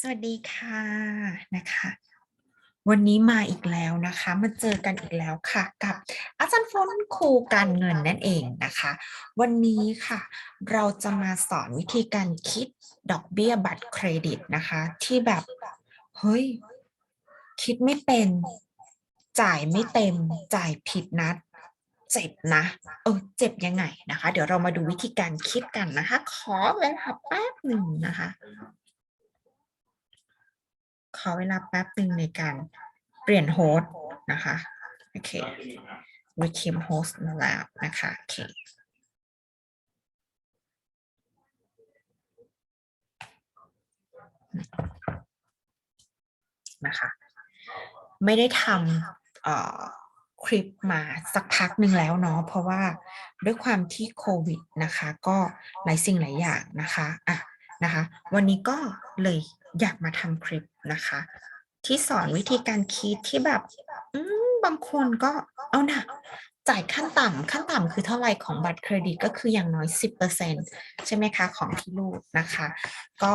สวัสดีค่ะนะคะ วันนี้มาอีกแล้วนะคะ มาเจอกันอีกแล้วค่ะ กับอาจารย์ฝนครูการเงินนั่นเองนะคะ วันนี้ค่ะ เราจะมาสอนวิธีการคิดดอกเบี้ยบัตรเครดิตนะคะ ที่แบบ เฮ้ย คิดไม่เป็น จ่ายไม่เต็ม จ่ายผิดนัดเจ็บนะ เออ เจ็บยังไงนะคะ เดี๋ยวเรามาดูวิธีการคิดกันนะคะ ขอเวลาแป๊บหนึ่งนะคะ อเวลาแป๊บหนึ่งในการเปลี่ยนโฮสต์นะคะ โอเควิคิมโฮสต์มาแล้วนะคะ โอเคนะคะไม่ได้ทำคลิปมาสักพักหนึ่งแล้วเนาะเพราะว่าด้วยความที่โควิดนะคะ ก็หลายสิ่งหลายอย่างนะคะอะ นะคะ วันนี้ก็เลยอยากมาทำคลิปนะคะ ที่สอนวิธีการคิดที่แบบบางคนก็เอานะจ่ายขั้นต่ำขั้นต่ำคือเท่าไหร่ของบัตรเครดิตก็คืออย่างน้อย 10%ใช่ไหมคะ ของที่รูดนะคะ ก็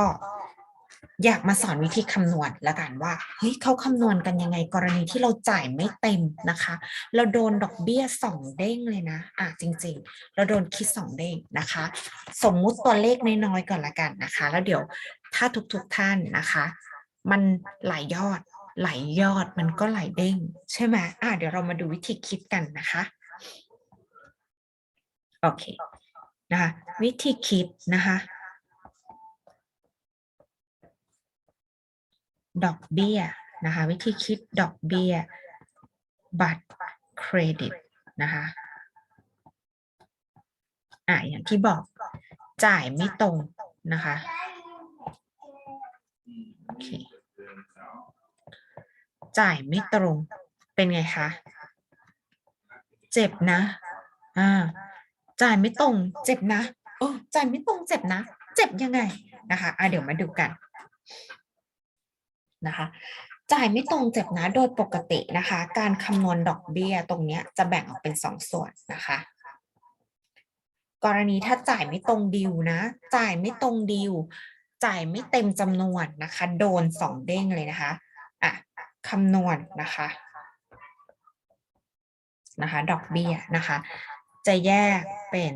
อยากมาสอนวิธีคำนวณละกันว่าเฮ้ยเขาคำนวณกันยังไงกรณีที่เราจ่ายไม่เต็มนะคะ เราโดนดอกเบี้ยสองเด้งเลยนะอะจริง ๆ เราโดนคิดสองเด้งนะคะ สมมุติตัวเลขน้อยๆก่อนละกันนะคะ แล้วเดี๋ยวถ้าทุกๆท่านนะคะ มันหลายยอดหลายยอดมันก็หลายเด้งใช่ไหมอะเดี๋ยวเรามาดูวิธีคิดกันนะคะโอเคนะคะวิธีคิดนะคะ ดอกเบี้ยนะคะวิธีคิดดอกเบี้ย บัตรเครดิตนะคะอะอย่างที่บอกจ่ายไม่ตรงนะคะโอเคจ่ายไม่ตรงเป็นไงคะ เจ็บนะอ่าจ่ายไม่ตรงเจ็บนะโอ้จ่ายไม่ตรงเจ็บนะ เจ็บยังไงนะคะอะเดี๋ยวมาดูกัน นะคะ จ่ายไม่ตรงเจ็บนะโดยปกตินะคะ การคำนวณดอกเบี้ยตรงนี้จะแบ่งออกเป็นสองส่วนนะคะ กรณีถ้าจ่ายไม่ตรงดีลนะ จ่ายไม่ตรงดีลจ่ายไม่เต็มจำนวนนะคะ โดนสองเด้งเลยนะคะอะคำนวณนะคะนะคะ ดอกเบี้ยนะคะ จะแยกเป็น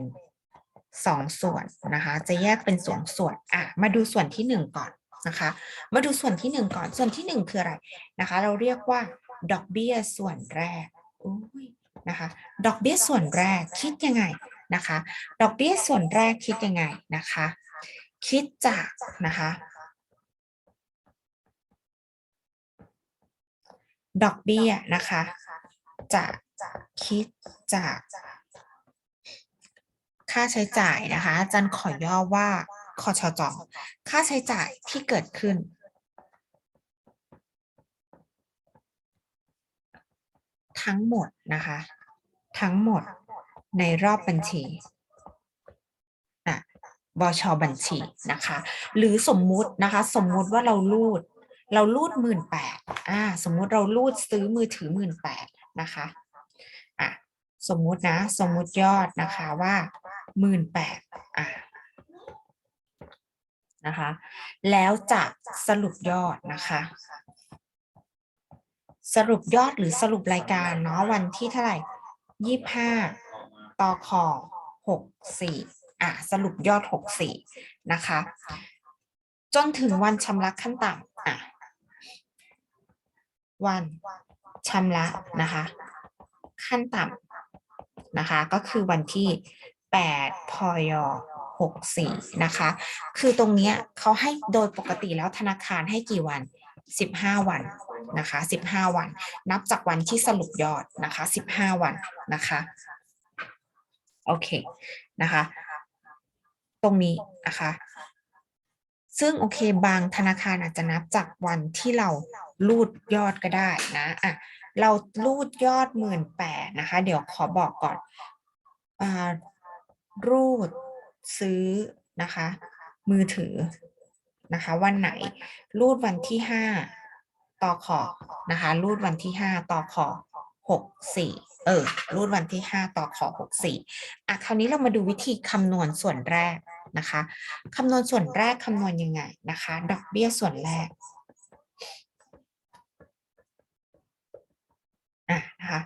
สองส่วนนะคะ จะแยกเป็นสองส่วนอะมาดูส่วนที่หนึ่งก่อน นะคะ มาดูส่วนที่หนึ่งก่อนส่วนที่หนึ่งคืออะไรนะคะ เราเรียกว่าดอกเบี้ยส่วนแรกนะคะดอกเบี้ยส่วนแรกคิดยังไงนะคะ ดอกเบี้ยส่วนแรกคิดยังไงนะคะ คิดจากนะคะดอกเบี้ยนะคะจะคิดจาก ค่าใช้จ่ายนะคะอาจารย์ขอย่อว่า คอชจค่าใช้จ่ายที่เกิดขึ้น ทั้งหมดนะคะ ทั้งหมดในรอบบัญชีนะบชบัญชีนะคะ หรือสมมุตินะคะ สมมุติว่าเรารูด เรารูดหมื่นแปดอ่า สมมุติเรารูดซื้อมือถือหมื่นแปดนะคะอะสมมุตินะ สมมุติยอดนะคะว่าหมื่นแปดอะ นะคะ แล้วจะสรุปยอดนะคะ สรุปยอดหรือสรุปรายการเนาะวันที่เท่าไหร่ยี่ห้าต่อคอหกสี่อะสรุปยอดหกสี่นะคะ จนถึงวันชำระขั้นต่ำอะวันชำระนะคะ ขั้นต่ำนะคะ ก็คือวันที่ แปดพยหกสี่นะคะ คือตรงเนี้ยเขาให้โดยปกติแล้วธนาคารให้กี่วันสิบห้าวันนะคะสิบห้าวัน นับจากวันที่สรุปยอดนะคะสิบห้าวันนะคะ โอเคนะคะ ตรงนี้นะคะ ซึ่งโอเคบางธนาคารอาจจะนับจากวันที่เรารูดยอดก็ได้นะอะเรารูดยอดหมื่นแปดนะคะ เดี๋ยวขอบอกก่อนอ่า รูดซื้อนะคะ มือถือนะคะ วันไหน รูดวันที่ห้าต่อขอนะคะ รูดวันที่ห้าต่อขอหกสี่เออ รูดวันที่ห้าต่อขอหกสี่อะคราวนี้เรามาดูวิธีคำนวณส่วนแรกนะคะคำนวณส่วนแรกคำนวณยังไงนะคะ ดอกเบี้ยส่วนแรกอะนะคะ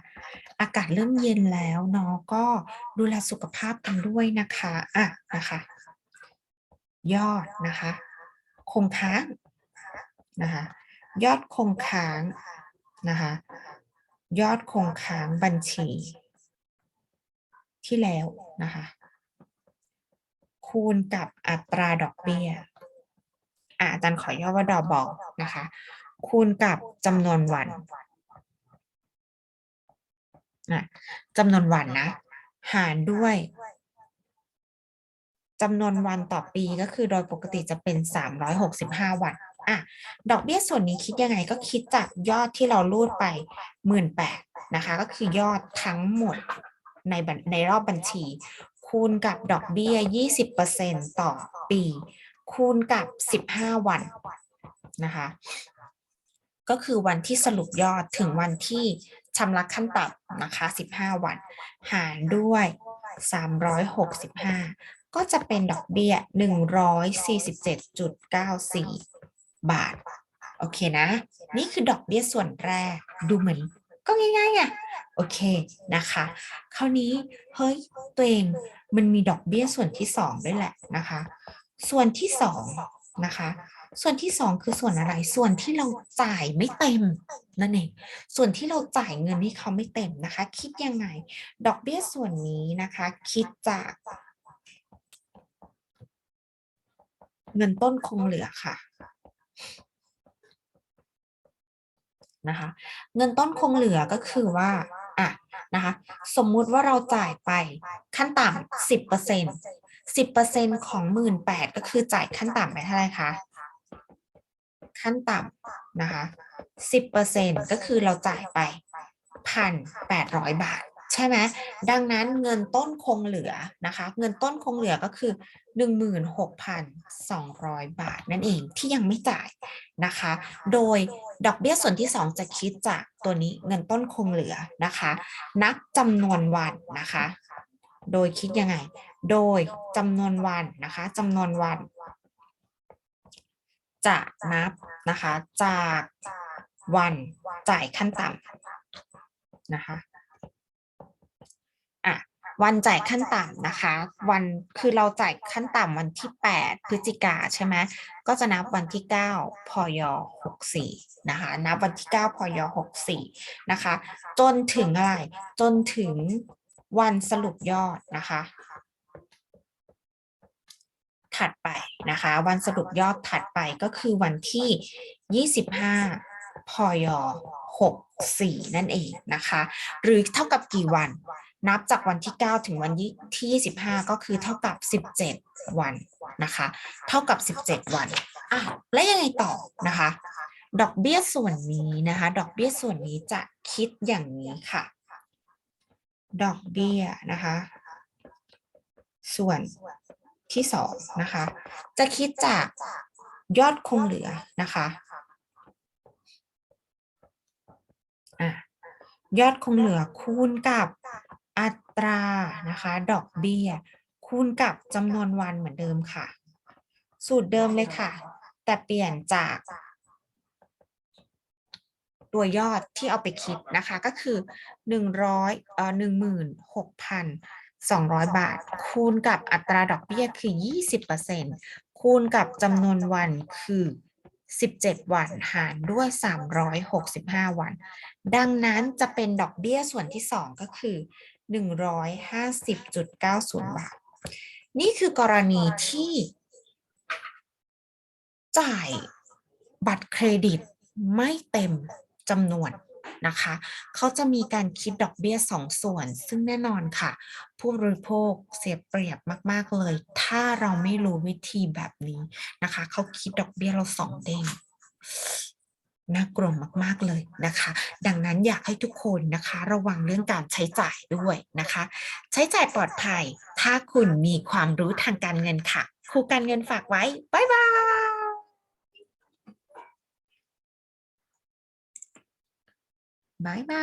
อากาศเริ่มเย็นแล้วเนาะก็ดูแลสุขภาพกันด้วยนะคะอะนะคะ ยอดนะคะ คงค้างนะคะ ยอดคงค้างนะคะ ยอดคงค้างบัญชี ที่แล้วนะคะ คูณกับอัตราดอกเบี้ยอะอาจารย์ขอย่อว่าดอบอนะคะ คูณกับจำนวนวัน อะจำนวนวันนะ หารด้วยจำนวนวันต่อปีก็คือโดยปกติจะเป็น 365 วันอะดอกเบี้ยส่วนนี้คิดยังไงก็คิดจากยอดที่เรารูดไปหมื่นแปดนะคะ ก็คือยอดทั้งหมดในในรอบบัญชี คูณกับดอกเบี้ย 20%ต่อปี คูณกับ 15 วันนะคะ ก็คือวันที่สรุปยอดถึงวันที่ ชำระขั้นต่ำนะคะ 15 วัน หารด้วย 365 ก็จะเป็นดอกเบี้ย 147.94 บาท โอเคนะ นี่คือดอกเบี้ยส่วนแรก ดูเหมือนก็ง่ายๆอะโอเคนะคะ คราวนี้เฮ้ยตัวเองมันมีดอกเบี้ยส่วนที่สองด้วยแหละนะคะ ส่วนที่สองนะคะ ส่วนที่สองคือส่วนอะไร ส่วนที่เราจ่ายไม่เต็มนั่นเอง ส่วนที่เราจ่ายเงินให้เขาไม่เต็มนะคะ คิดยังไง ดอกเบี้ยส่วนนี้นะคะ คิดจากเงินต้นคงเหลือค่ะนะคะ เงินต้นคงเหลือก็คือว่าอะนะคะ สมมุติว่าเราจ่ายไปขั้นต่ำสิบเปอร์เซ็นต์สิบเปอร์เซ็นต์ของหมื่นแปดก็คือจ่ายขั้นต่ำไปเท่าไหร่คะ ขั้นต่ำนะคะสิบเปอร์เซ็นก็คือเราจ่ายไปพันแปดร้อยบาท ใช่ไหมดังนั้นเงินต้นคงเหลือนะคะ เงินต้นคงเหลือก็คือหนึ่งหมื่นหกพันสองร้อยบาท นั่นเองที่ยังไม่จ่ายนะคะ โดยดอกเบี้ยส่วนที่สองจะคิดจากตัวนี้เงินต้นคงเหลือนะคะ นับจำนวนวันนะคะ โดยคิดยังไง โดยจำนวนวันนะคะจำนวนวัน จะนับนะคะ จากวันจ่ายขั้นต่ำนะคะอะวันจ่ายขั้นต่ำนะคะ วันคือเราจ่ายขั้นต่ำวันที่ 8 พฤศจิกาใช่ไหมก็จะนับวันที่ 9 พย64นะคะ นับวันที่ 9 พย64นะคะ จนถึงอะไร จนถึงวันสรุปยอดนะคะ ถัดไปนะคะ วันสรุปยอดถัดไปก็คือวันที่ 25พย64 นั่นเองนะคะ หรือเท่ากับกี่วัน นับจากวันที่ 9 ถึงวันที่ 25 ก็คือเท่ากับ 17 วันนะคะ เท่ากับ 17 วันอะและยังไงต่อนะคะ ดอกเบี้ยส่วนนี้นะคะ ดอกเบี้ยส่วนนี้จะคิดอย่างนี้ค่ะ ดอกเบี้ยนะคะ ส่วน ที่สองนะคะ จะคิดจากยอดคงเหลือนะคะอะยอดคงเหลือคูณกับอัตรานะคะ ดอกเบี้ย คูณกับจำนวนวันเหมือนเดิมค่ะ สูตรเดิมเลยค่ะ แต่เปลี่ยนจาก ตัวยอดที่เอาไปคิดนะคะ ก็คือหนึ่งร้อยเอ่อห นึ่งหมื่นหกพันสองร้อยบาท คูณกับอัตราดอกเบี้ยคือยี่สิบเปอร์เซ็นคูณกับจำนวนวันคือสิบเจ็ดวันหารด้วยสามร้อยหกสิบห้าวัน ดังนั้นจะเป็นดอกเบี้ยส่วนที่สองก็คือหนึ่งร้อยห้าสิบจุดเก้าศูนย์บาท นี่คือกรณีที่จ่ายบัตรเครดิตไม่เต็มจำนวน นะคะ เขาจะมีการคิดดอกเบี้ยสองส่วน ซึ่งแน่นอนค่ะ ผู้บริโภคเสียเปรียบมาก ๆ เลย ถ้าเราไม่รู้วิธีแบบนี้นะคะ เขาคิดดอกเบี้ยเราสองเด้งน่ากลัวมาก ๆ เลยนะคะ ดังนั้นอยากให้ทุกคนนะคะ ระวังเรื่องการใช้จ่ายด้วยนะคะ ใช้จ่ายปลอดภัย ถ้าคุณมีความรู้ทางการเงินค่ะ ครูการเงินฝากไว้ บ๊ายบาย บ๊ายบาย